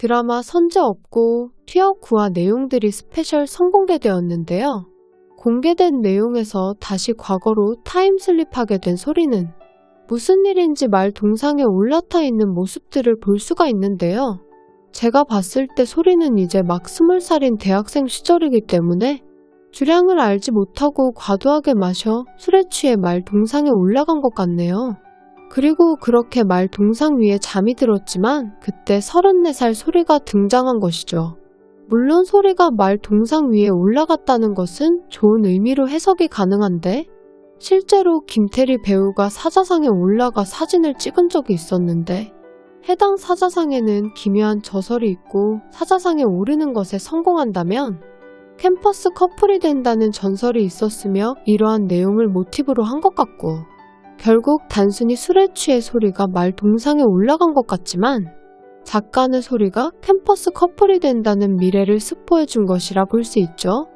드라마 선제 없고 튀어 구화 내용들이 스페셜 선공개되었는데요. 공개된 내용에서 다시 과거로 타임슬립하게 된 소리는 무슨 일인지 말 동상에 올라타 있는 모습들을 볼 수가 있는데요. 제가 봤을 때 소리는 이제 막 스물 살인 대학생 시절이기 때문에 주량을 알지 못하고 과도하게 마셔 술에 취해 말 동상에 올라간 것 같네요. 그리고 그렇게 말 동상 위에 잠이 들었지만 그때 34살 소리가 등장한 것이죠. 물론 소리가 말 동상 위에 올라갔다는 것은 좋은 의미로 해석이 가능한데 실제로 김태리 배우가 사자상에 올라가 사진을 찍은 적이 있었는데 해당 사자상에는 기묘한 저설이 있고 사자상에 오르는 것에 성공한다면 캠퍼스 커플이 된다는 전설이 있었으며 이러한 내용을 모티브로 한 것 같고 결국 단순히 술에 취해 소리가 말 동상에 올라간 것 같지만 작가는 소리가 캠퍼스 커플이 된다는 미래를 스포해 준 것이라 볼 수 있죠.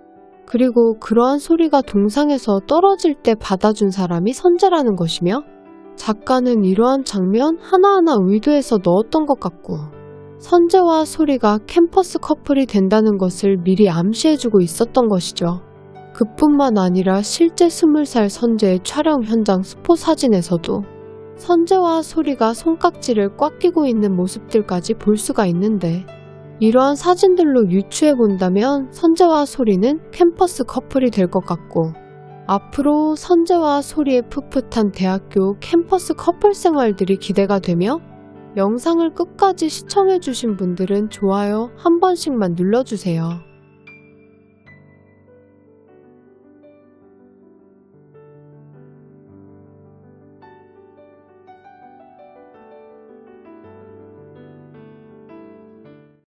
그리고 그러한 소리가 동상에서 떨어질 때 받아준 사람이 선재라는 것이며 작가는 이러한 장면 하나하나 의도해서 넣었던 것 같고 선재와 소리가 캠퍼스 커플이 된다는 것을 미리 암시해주고 있었던 것이죠. 그뿐만 아니라 실제 20살 선재의 촬영 현장 스포 사진에서도 선재와 소리가 손깍지를 꽉 끼고 있는 모습들까지 볼 수가 있는데 이러한 사진들로 유추해 본다면 선재와 소리는 캠퍼스 커플이 될 것 같고 앞으로 선재와 소리의 풋풋한 대학교 캠퍼스 커플 생활들이 기대가 되며 영상을 끝까지 시청해주신 분들은 좋아요 한 번씩만 눌러주세요.